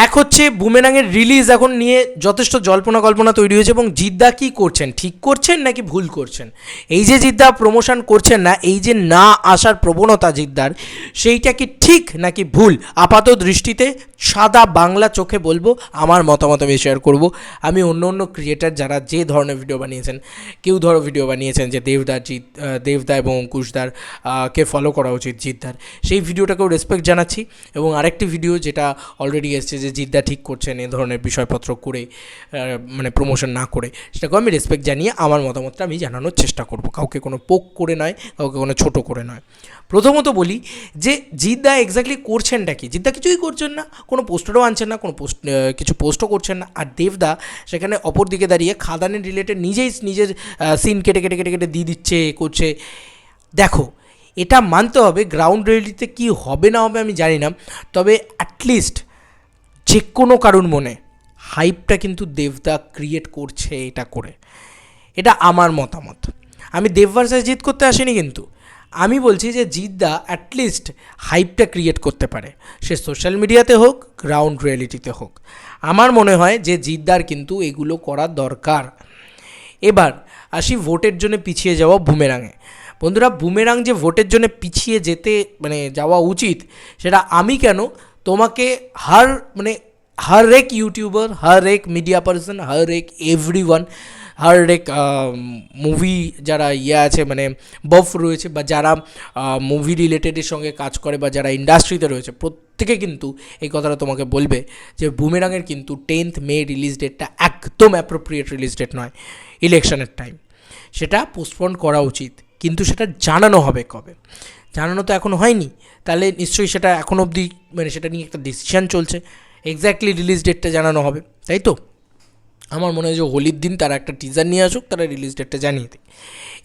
এক হচ্ছে বুমেরাঙের রিলিজ এখন নিয়ে যথেষ্ট জল্পনা কল্পনা তৈরি হয়েছে এবং জিদ্দা কি করছেন? ঠিক করছেন নাকি ভুল করছেন? এই যে জিদ্দা প্রমোশন করছেন না, এই যে না আসার প্রবণতা জিদ্দার, সেইটা কি ঠিক নাকি ভুল? আপাত দৃষ্টিতে সাদা বাংলা চোখে বলব, আমার মতামত আমি শেয়ার করব। আমি অন্য অন্য ক্রিয়েটার যারা যে ধরনের ভিডিও বানিয়েছেন, কেউ ধরো ভিডিও বানিয়েছেন যে দেবদার জিৎ দেবদা এবং অঙ্কুশদার কে ফলো করা উচিত জিদ্দার, সেই ভিডিওটাকেও রেসপেক্ট জানাচ্ছি এবং আরেকটি ভিডিও যেটা অলরেডি এসছে যে জিদ্দা ঠিক করছেন এ ধরনের বিষয়পত্র করে মানে প্রমোশন না করে, সেটাকেও আমি রেসপেক্ট জানিয়ে আমার মতামতটা আমি জানানোর চেষ্টা করব। কাউকে কোনো পোক করে নয়, কাউকে কোনো ছোট করে নয়। প্রথমত বলি যে, জিদ্দা এক্স্যাক্টলি করছেনটা কি? জিদ্দা কিছুই করছেন না, কোনো পোস্টারও আনছেন না, কোনো পোস্ট কিছু পোস্টও করছেন না। আর দেবদা সেখানে অপর দিকে দাঁড়িয়ে খাদানের রিলেটেড নিজেই নিজের সিন কেটে কেটে কেটে কেটে দিয়ে দিচ্ছে করছে। দেখো, এটা মানতে হবে গ্রাউন্ড রিয়েলিটিতে কী হবে না হবে আমি জানি না, তবে অ্যাটলিস্ট যে কোনো কারুর মনে হাইপটা কিন্তু দেবদা ক্রিয়েট করছে এটা করে। এটা আমার মতামত। আমি দেব ভার্সাস জিত করতে আসিনি কিন্তু। আমি বলছি যে জিদ্দা অ্যাটলিস্ট হাইপটা ক্রিয়েট করতে পারে। সে সোশ্যাল মিডিয়াতে হোক গ্রাউন্ড রিয়েলিটিতে হোক। আমার মনে হয় যে জিদ্দার কিন্তু এগুলো করা দরকার। এবার আসি ভোটের জন্য পিছিয়ে যাওয়া বুমেরাঙে বন্ধুরা বুমেরাং যে ভোটের জন্য পিছিয়ে যেতে মানে যাওয়া উচিত, সেটা আমি কেন তোমাকে হার মানে हर एक यूट्यूबर हर एक मीडिया पर्सन हर एक एवरी वन হর এক মুভি যারা ইয়ে আছে মানে বফ রয়েছে বা যারা মুভি রিলেটেডের সঙ্গে কাজ করে বা যারা ইন্ডাস্ট্রিতে রয়েছে প্রত্যেকে কিন্তু এই কথাটা তোমাকে বলবে যে বুমেরাঙের কিন্তু টেন্থ মে রিলিজ ডেটটা একদম অ্যাপ্রোপ্রিয়েট রিলিজ ডেট নয় ইলেকশনের টাইম সেটা পোস্টপোন করা উচিত কিন্তু সেটা জানানো হবে কবে? জানানো তো এখনও হয়নি। তাহলে নিশ্চয়ই সেটা এখন অবধি মানে সেটা নিয়ে একটা ডিসিশান চলছে। এক্স্যাক্টলি রিলিজ ডেটটা জানানো হবে, তাই তো? আমার মনে হয় যে হোলির দিন তারা একটা টিজার নিয়ে আসুক, তারা রিলিজ ডেটটা জানিয়ে দেয়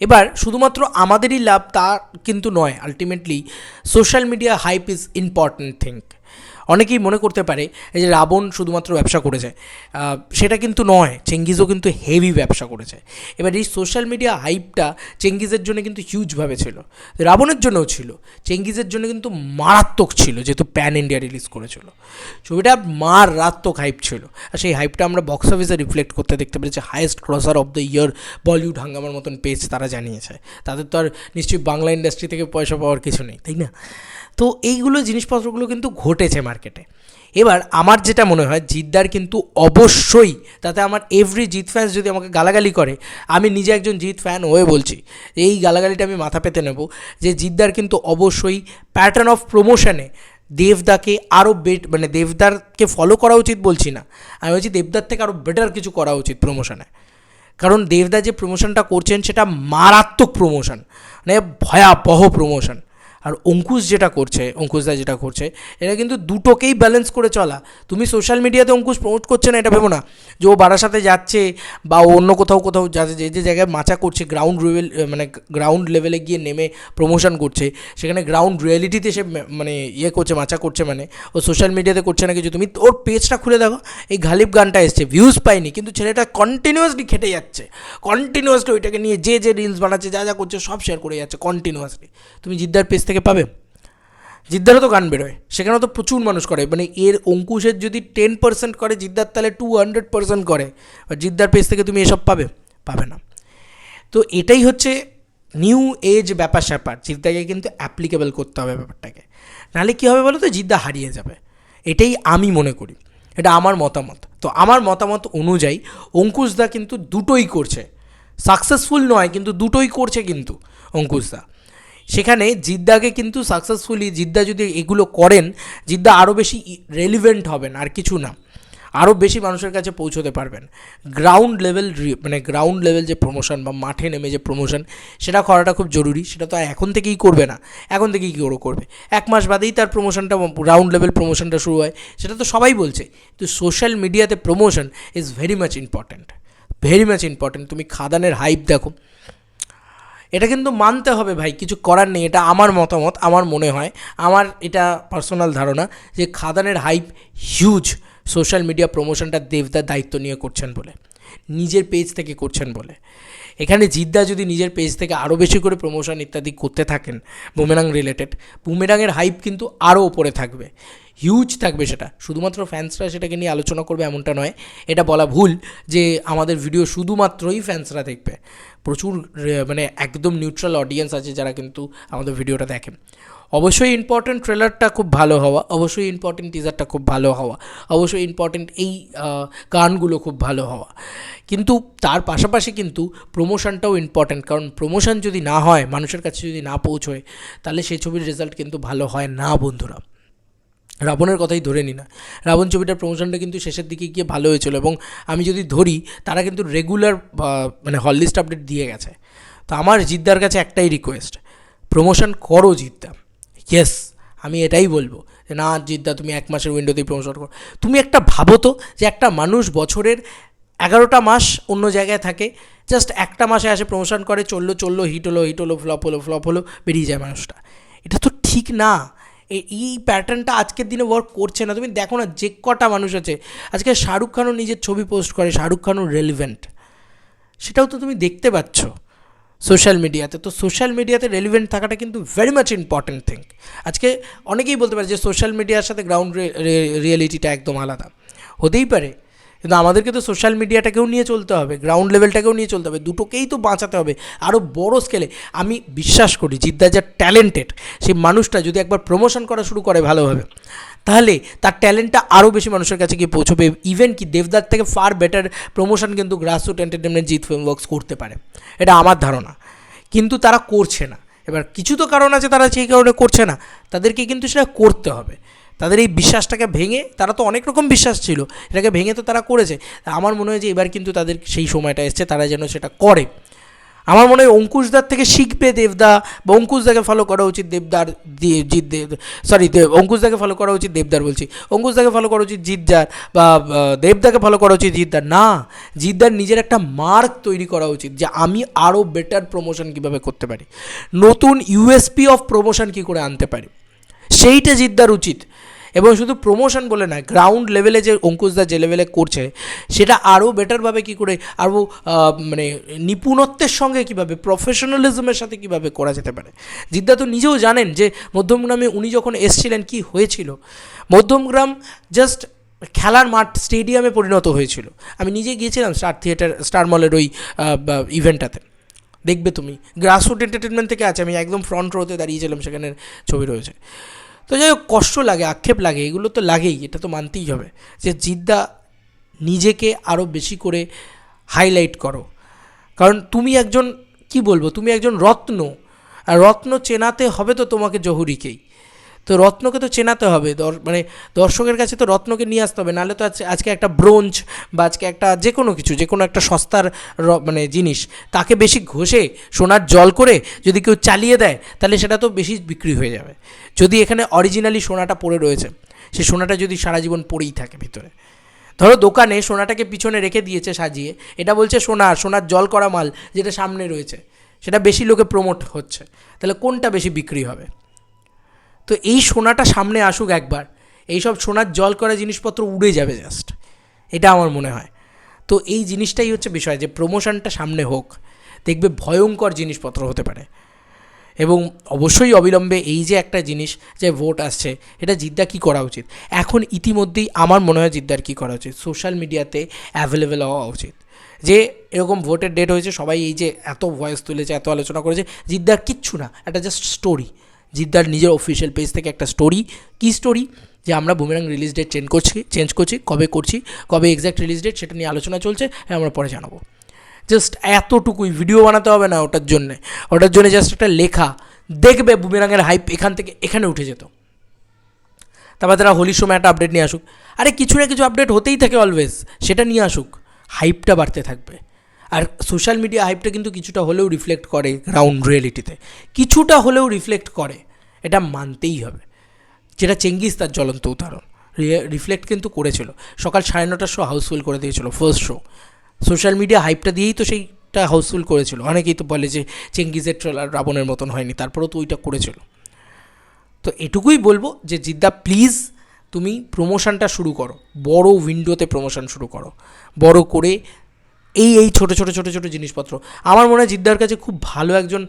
এবার শুধুমাত্র আমাদেরই লাভ তা কিন্তু নয় ultimately social media hype is important thing অনেকেই মনে করতে পারে এই যে রাবণ শুধুমাত্র ব্যবসা করেছে। সেটা কিন্তু নয়, চেঙ্গিজও কিন্তু হেভি ব্যবসা করেছে। এবার এই সোশ্যাল মিডিয়া হাইপটা চেঙ্গিজের জন্য কিন্তু হিউজভাবে ছিল। রাবণের জন্যও ছিল, চেঙ্গিজের জন্য কিন্তু মারাত্মক ছিল যেহেতু প্যান ইন্ডিয়া রিলিজ করেছিল। ছবিটা মারাত্মক হাইপ ছিল। আর সেই হাইপটা আমরা বক্স অফিসে রিফ্লেক্ট করতে দেখতে পেরেছি highest grosser of the year Bollywood হাঙ্গামার মতন পেজ তারা জানিয়েছে। তাদের তো আর নিশ্চয়ই বাংলা ইন্ডাস্ট্রি থেকে পয়সা পাওয়ার কিছু নেই, তাই না? তো এইগুলো জিনিসপত্রগুলো কিন্তু ঘটেছে মার্কেটে এবার আমার যেটা মনে হয়, জিদ্দার কিন্তু অবশ্যই, তাতে আমার এভরি জিৎ ফ্যান্স যদি আমাকে গালাগালি করে, আমি নিজে একজন জিৎ ফ্যান হয়ে বলছি, এই গালাগালিটা আমি মাথা পেতে নেব যে জিদ্দার কিন্তু অবশ্যই প্যাটার্ন অফ প্রমোশনে দেবদাকে আরও বেট মানে দেবদারকে ফলো করা উচিত বলছি না। আমি বলছি দেবদার থেকে আরও বেটার কিছু করা উচিত প্রমোশনে কারণ দেবদা যে প্রমোশনটা করছেন, সেটা মারাত্মক প্রমোশন মানে ভয়াবহ প্রমোশন আর অঙ্কুশ যেটা করছে অঙ্কুশদা যেটা করছে এটা কিন্তু দুটোকেই ব্যালেন্স করে চলা। তুমি সোশ্যাল মিডিয়াতে অঙ্কুশ প্রমোট করছে না, এটা ভেবো না। যে ও বারাসাতে যাচ্ছে বা অন্য কোথাও কোথাও যাচ্ছে, যে যে জায়গায় মাচা করছে গ্রাউন্ড লেভেল মানে গ্রাউন্ড লেভেলে গিয়ে নেমে প্রমোশন করছে, সেখানে গ্রাউন্ড রিয়েলিটিতে সে মানে ইয়ে করছে, মাচা করছে মানে ও সোশ্যাল মিডিয়াতে করছে না কিছু তুমি ওর পেজটা খুলে দেখো, এই ঘালিব গানটা এসছে ভিউজ পাইনি, কিন্তু ছেলেটা কন্টিনিউয়াসলি খেটে যাচ্ছে। কন্টিনিউয়াসলি ওইটাকে নিয়ে যে যে রিলস বানাচ্ছে, যা যা করছে, সব শেয়ার করে যাচ্ছে কন্টিনিউয়াসলি তুমি জিদ্দার পেজ থেকে পাবে? জিদ্দারও তো গান বেরোয়। সেখানেও তো প্রচুর মানুষ করে। মানে এর অঙ্কুশের যদি টেন পার্সেন্ট করে, জিদ্দার তাহলে টু হান্ড্রেড পার্সেন্ট করে। আর জিদ্দার পেজ থেকে তুমি এসব পাবে? পাবে না। তো এটাই হচ্ছে নিউ এজ ব্যাপার স্যাপার। জিদ্দাকে কিন্তু অ্যাপ্লিকেবল করতে হবে ব্যাপারটাকে। নাহলে কী হবে বলো তো জিদ্দা হারিয়ে যাবে। এটাই আমি মনে করি। এটা আমার মতামত। তো আমার মতামত অনুযায়ী অঙ্কুশদা কিন্তু দুটোই করছে। সাকসেসফুল নয়, কিন্তু দুটোই করছে কিন্তু অঙ্কুশদা সেখানে জিদ্দাকে কিন্তু সাকসেসফুলি জিদ্দা যদি এগুলো করেন, জিদ্দা আরও বেশি রেলিভেন্ট হবেন, আর কিছু না। আরও বেশি মানুষের কাছে পৌঁছতে পারবেন। গ্রাউন্ড লেভেল মানে গ্রাউন্ড লেভেল যে প্রমোশন বা মাঠে নেমে যে প্রমোশন সেটা করাটা খুব জরুরি। সেটা তো এখন থেকেই করবে না। এখন থেকেই কী করে করবে? এক মাস বাদেই তার প্রমোশনটা গ্রাউন্ড লেভেল প্রমোশনটা শুরু হয়। সেটা তো সবাই বলছে। তো সোশ্যাল মিডিয়াতে promotion is very much important very much important তুমি খাদানের হাইপ দেখো। এটা কিন্তু মানতে হবে ভাই, কিছু করার নেই, এটা আমার মতামত, আমার মনে হয়। আমার এটা পার্সোনাল ধারণা যে খাদানের হাইপ হিউজ সোশ্যাল মিডিয়া প্রমোশনটা দেবদার দায়িত্ব নিয়ে করছেন বলে, নিজের পেজ থেকে করছেন বলে। এখানে জিদ্দা যদি নিজের পেজ থেকে আরও বেশি করে প্রমোশন ইত্যাদি করতে থাকেন বুমেরাং রিলেটেড বুমেরাংয়ের হাইপ কিন্তু আরও ওপরে থাকবে। হিউজ থাকবে সেটা। শুধুমাত্র ফ্যান্সরা সেটাকে নিয়ে আলোচনা করবে এমনটা নয়। এটা বলা ভুল যে আমাদের ভিডিও শুধুমাত্রই ফ্যান্সরা দেখবে। প্রচুর মানে একদম নিউট্রাল অডিয়েন্স আছে যারা কিন্তু আমাদের ভিডিওটা দেখে। অবশ্যই ইম্পর্টেন্ট ট্রেলারটা খুব ভালো হওয়া, অবশ্যই ইম্পর্টেন্ট টিজারটা খুব ভালো হওয়া, অবশ্যই ইম্পর্টেন্ট এই গানগুলো খুব ভালো হওয়া। কিন্তু তার পাশাপাশি কিন্তু প্রমোশনটাও ইম্পর্টেন্ট কারণ প্রমোশন যদি না হয়, মানুষের কাছে যদি না পৌঁছয়, তাহলে সেই ছবির রেজাল্ট কিন্তু ভালো হয় না, বন্ধুরা। রাবণের কথাই ধরে নি না। রাবণ ছবিটার প্রমোশনটা কিন্তু শেষের দিকে গিয়ে ভালো হয়েছিল এবং আমি যদি ধরি, তারা কিন্তু রেগুলার মানে হল লিস্ট আপডেট দিয়ে গেছে। তো আমার জিদ্দার কাছে একটাই রিকোয়েস্ট প্রমোশন করো জিদ্দা। ইয়েস আমি এটাই বলব যে, না জিদ্দা, তুমি এক মাসের উইন্ডোতেই প্রমোশন করো। তুমি একটা ভাবো তো যে, একটা মানুষ বছরের এগারোটা মাস অন্য জায়গায় থাকে জাস্ট একটা মাসে আসে প্রমোশন করে, চলল চলল হিট হলো হিট হলো ফ্লপ হলো ফ্লপ হলো, বেরিয়ে যায় মানুষটা। এটা তো ঠিক না। এই প্যাটার্নটা আজকের দিনে ওয়ার্ক করছে না। তুমি দেখো না যে কটা মানুষ আছে। আজকে শাহরুখ খানও নিজের ছবি পোস্ট করে, শাহরুখ খানও রেলিভেন্ট সেটাও তো তুমি দেখতে পাচ্ছ সোশ্যাল মিডিয়াতে তো সোশ্যাল মিডিয়াতে রেলিভেন্ট থাকাটা কিন্তু ভেরি মাচ ইম্পর্ট্যান্ট থিং আজকে অনেকেই বলতে পারে যে সোশ্যাল মিডিয়ার সাথে গ্রাউন্ড রিয়েলিটিটা একদম আলাদা। হতেই পারে। কিন্তু আমাদেরকে তো সোশ্যাল মিডিয়াটাকেও নিয়ে চলতে হবে গ্রাউন্ড লেভেলটাকেও নিয়ে চলতে হবে, দুটোকেই তো বাঁচাতে হবে আরও বড় স্কেলে আমি বিশ্বাস করি জিদ্দা যা ট্যালেন্টেড সেই মানুষটা যদি একবার প্রমোশন করা শুরু করে ভালোভাবে, তাহলে তার ট্যালেন্টটা আরও বেশি মানুষের কাছে গিয়ে পৌঁছবে ইভেন কি দেবদার থেকে ফার বেটার প্রমোশন কিন্তু গ্রাসরুট এন্টারটেনমেন্ট ফিল্ম ওয়ার্কস করতে পারে। এটা আমার ধারণা। কিন্তু তারা করছে না। এবার কিছু তো কারণ আছে তারা সেই কারণে করছে না। তাদেরকে কিন্তু সেটা করতে হবে। তাদের এই বিশ্বাসটাকে ভেঙে তারা তো অনেক রকম বিশ্বাস ছিল, এটাকে ভেঙে তো তারা করেছে। আমার মনে হয় যে এবার কিন্তু তাদের সেই সময়টা এসছে, তারা যেন সেটা করে। আমার মনে হয় অঙ্কুশদার থেকে শিখবে দেবদা, বা অঙ্কুশদাকে ফলো করা উচিত দেবদার জিৎ দেব সরি অঙ্কুশদাকে ফলো করা উচিত দেবদার বলছি। অঙ্কুশদাকে ফলো করা উচিত জিতদার, বা দেবদাকে ফলো করা উচিত জিতদার। না, জিতদার নিজের একটা মার্ক তৈরি করা উচিত যে আমি আরও বেটার প্রমোশন কীভাবে করতে পারি। নতুন ইউএসপি অফ প্রমোশন কী করে আনতে পারি? সেইটা জিদ্দার উচিত। এবং শুধু প্রমোশন বলে না গ্রাউন্ড লেভেলে যে অঙ্কুশদা যে লেভেলে করছে, সেটা আরও বেটারভাবে কী করে আরও মানে নিপুণত্বের সঙ্গে কীভাবে প্রফেশনালিজমের সাথে কীভাবে করা যেতে পারে। জিদ্দা তো নিজেও জানেন যে মধ্যমগ্রামে উনি যখন এসছিলেন, কি হয়েছিল? মধ্যমগ্রাম জাস্ট খেলার মাঠ স্টেডিয়ামে পরিণত হয়েছিল। আমি নিজে গিয়েছিলাম স্টার থিয়েটার স্টার মলের ওই ইভেন্টটাতে দেখবে তুমি গ্রাসরুট এন্টারটেনমেন্ট থেকে আছে, আমি একদম ফ্রন্ট রোতে দাঁড়িয়েছিলাম সেখানের ছবি রয়েছে। তো যাই হোক, কষ্ট লাগে, আক্ষেপ লাগে, এগুলো তো লাগেই, এটা তো মানতেই হবে যে জিদ্দা নিজেকে আরও বেশি করে হাইলাইট করো। কারণ তুমি একজন, কি বলব, তুমি একজন রত্ন, আর রত্ন চেনাতে হবে তো তোমাকে জহুরিকেই। তো রত্নকে তো চেনাতে হবে। মানে দর্শকের কাছে তো রত্নকে নিয়ে আসতে হবে। নাহলে তো আজ- আজকে একটা ব্রোঞ্জ বা আজকে একটা যে কোনো কিছু যে কোনো একটা সস্তার মানে জিনিস, তাকে বেশি ঘষে, সোনার জল করে যদি কেউ চালিয়ে দেয়, তাহলে সেটা তো বেশি বিক্রি হয়ে যাবে। যদি এখানে অরিজিনালি সোনাটা পড়ে রয়েছে, সে সোনাটা যদি সারা জীবন পড়েই থাকে ভিতরে। ধরো দোকানে সোনাটাকে পিছনে রেখে দিয়েছে সাজিয়ে, এটা বলছে সোনা, সোনার জল করা মাল যেটা সামনে রয়েছে, সেটা বেশি লোকে প্রমোট হচ্ছে। তাহলে কোনটা বেশি বিক্রি হবে? তো এই সোনাটা সামনে আসুক একবার। এইসব সোনার জল করা জিনিসপত্র উড়ে যাবে জাস্ট এটা আমার মনে হয়। তো এই জিনিসটাই হচ্ছে বিষয় যে প্রমোশনটা সামনে হোক। দেখবে ভয়ঙ্কর জিনিসপত্র হতে পারে। এবং অবশ্যই অবিলম্বে এই যে একটা জিনিস যে ভোট আসছে, এটা জিদ্দা কী করা উচিত? এখন ইতিমধ্যেই আমার মনে হয় জিদ্দার কী করা উচিত? সোশ্যাল মিডিয়াতে অ্যাভেলেবেল হওয়া উচিত। যে এরকম ভোটের ডেট হয়েছে, সবাই এই যে এত ভয়েস তুলেছে, এত আলোচনা করেছে, জিদ্দার কিচ্ছু না। একটা জাস্ট স্টোরি জিদ্দার নিজের অফিসিয়াল পেজ থেকে একটা স্টোরি কী স্টোরি যে আমরা বুমেরাং রিলিজ ডেট চেঞ্জ করছি চেঞ্জ করছি, কবে করছি, কবে এক্স্যাক্ট রিলিজ ডেট সেটা নিয়ে আলোচনা চলছে হ্যাঁ আমরা পরে জানাব। জাস্ট এতটুকুই ভিডিও বানাতে হবে না ওটার জন্যে। ওটার জন্য জাস্ট একটা লেখা। দেখবে বুমেরাঙের হাইপ এখান থেকে, এখানে উঠে যেত। তারপর তারা হোলির সময় একটা আপডেট নিয়ে আসুক। আরে কিছু না কিছু আপডেট হতেই থাকে অলওয়েজ সেটা নিয়ে আসুক। হাইপটা বাড়তে থাকবে। আর সোশ্যাল মিডিয়া হাইপটা কিন্তু কিছুটা হলেও রিফ্লেক্ট করে গ্রাউন্ড রিয়েলিটিতে কিছুটা হলেও রিফ্লেক্ট করে, এটা মানতেই হবে। যেটা চেঙ্গিস তার জ্বলন্ত উদাহরণ রিফ্লেক্ট কিন্তু করেছিল। সকাল সাড়ে নটার শো হাউসফুল করে দিয়েছিল ফার্স্ট শো সোশ্যাল মিডিয়া হাইপটা দিয়েই তো সেইটা হাউসফুল করেছিল। অনেকেই তো বলে যে চেঙ্গিজের ট্রেলার রাবণের মতন হয়নি, তারপরেও তো ওইটা করেছিল। তো এটুকুই বলব যে জিদ্দা প্লিজ তুমি প্রমোশনটা শুরু করো। বড় উইন্ডোতে প্রমোশন শুরু করো। বড় করে এই এই ছোটো ছোটো ছোটো ছোটো জিনিসপত্র। আমার মনে হয় জিদ্দার কাছে খুব ভালো একজন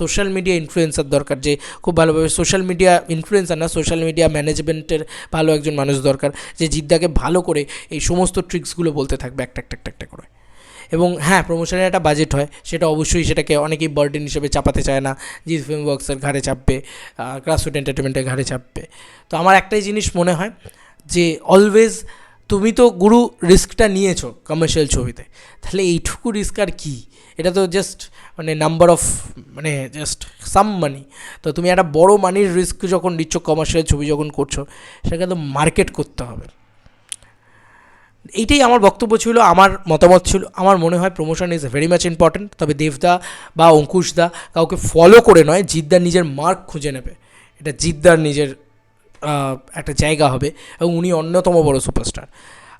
সোশ্যাল মিডিয়া ইনফ্লুয়েন্সার দরকার যে খুব ভালোভাবে সোশ্যাল মিডিয়া ইনফ্লুয়েন্সার না সোশ্যাল মিডিয়া ম্যানেজমেন্টের ভালো একজন মানুষ দরকার যে জিদ্দাকে ভালো করে এই সমস্ত ট্রিক্সগুলো বলতে থাকবে, একটা একটা একটা একটা করে। এবং হ্যাঁ প্রমোশনের একটা বাজেট হয়, সেটা অবশ্যই সেটাকে অনেকেই বার্ডেন হিসেবে চাপাতে চায় না জিৎ ফিল্ম ওয়ার্কসের ঘাড়ে চাপবে ক্রাসফুড এন্টারটেনমেন্টের ঘাড়ে চাপবে। তো আমার একটাই জিনিস মনে হয় যে অলওয়েজ তুমি তো গুরু রিস্কটা নিয়েছো কমার্শিয়াল ছবিতে। তাহলে এইটুকু রিস্ক আর কী? এটা তো জাস্ট মানে নাম্বার অফ মানে জাস্ট সাম মানি তো তুমি একটা বড় মানির রিস্ক যখন নিচ্ছ কমার্শিয়াল ছবি যখন করছ, সেটাকে তো মার্কেট করতে হবে। এইটাই আমার বক্তব্য ছিল, আমার মতামত ছিল। আমার মনে হয় promotion is very much important তবে দেবদা বা অঙ্কুশদা কাউকে ফলো করে নয় জিদ্দার নিজের মার্ক খুঁজে নেবে। এটা জিদ্দার নিজের একটা জায়গা হবে এবং উনি অন্যতম বড় সুপারস্টার।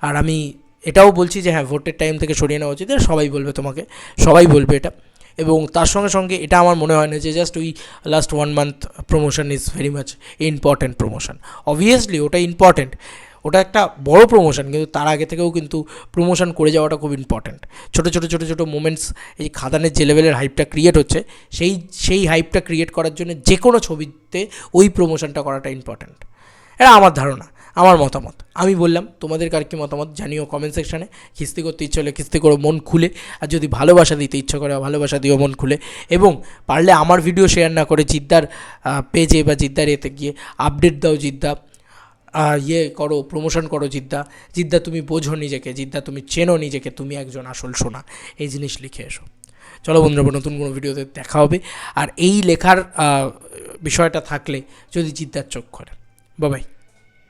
আর আমি এটাও বলছি যে হ্যাঁ ভোটের টাইম থেকে সরিয়ে নেওয়া উচিত। সবাই বলবে তোমাকে, সবাই বলবে এটা। এবং তার সঙ্গে সঙ্গে এটা আমার মনে হয় না যে জাস্ট ওই last one month promotion is very much important promotion obviously ওটা ইম্পর্ট্যান্ট ওটা একটা বড় প্রমোশন কিন্তু তার আগে থেকেও কিন্তু প্রমোশন করে যাওয়াটা খুব ইম্পর্ট্যান্ট ছোটো ছোটো ছোটো ছোটো মোমেন্টস এই খাদানের যে লেভেলের হাইপটা ক্রিয়েট হচ্ছে, সেই সেই হাইপটা ক্রিয়েট করার জন্য যে কোনো ছবিতে ওই প্রমোশনটা করাটা ইম্পর্ট্যান্ট এটা আমার ধারণা, আমার মতামত। আমি বললাম, তোমাদের কার কি মতামত জানিও কমেন্ট সেকশানে খিস্তি করতে ইচ্ছে হলে খিস্তি করো, মন খুলে। আর যদি ভালোবাসা দিতে ইচ্ছে করে ভালোবাসা দিও মন খুলে। এবং পারলে আমার ভিডিও শেয়ার না করে জিদ্দার পেজে বা জিদ্দার এতে গিয়ে আপডেট দাও জিদ্দা। ইয়ে করো প্রমোশন করো জিদ্দা। জিদ্দা, তুমি বোঝো নিজেকে, জিদ্দা, তুমি চেনো নিজেকে, তুমি একজন আসল সোনা। এই জিনিস লিখে এসো। চলো বন্ধুরা নতুন কোনো ভিডিওতে দেখা হবে। আর এই লেখার বিষয়টা থাকলে যদি জিদ্দার চোখ করে Bye bye.